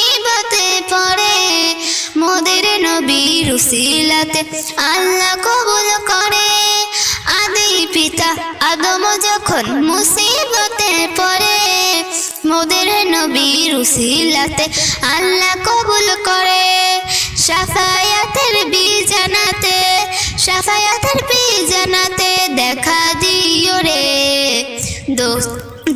মুসিবতে পড়ে। মোদের নবী রুসিলাতে আল্লাহ কবুল করে। আদি পিতা আদম যখন মুসিবতে পড়ে, মোদের নবী রুসিলাতে আল্লাহ কবুল করে। সাফায়াতের বিজানাতে সাফায়াতের বিজানাতে দেখা দিও রে। দোস্ত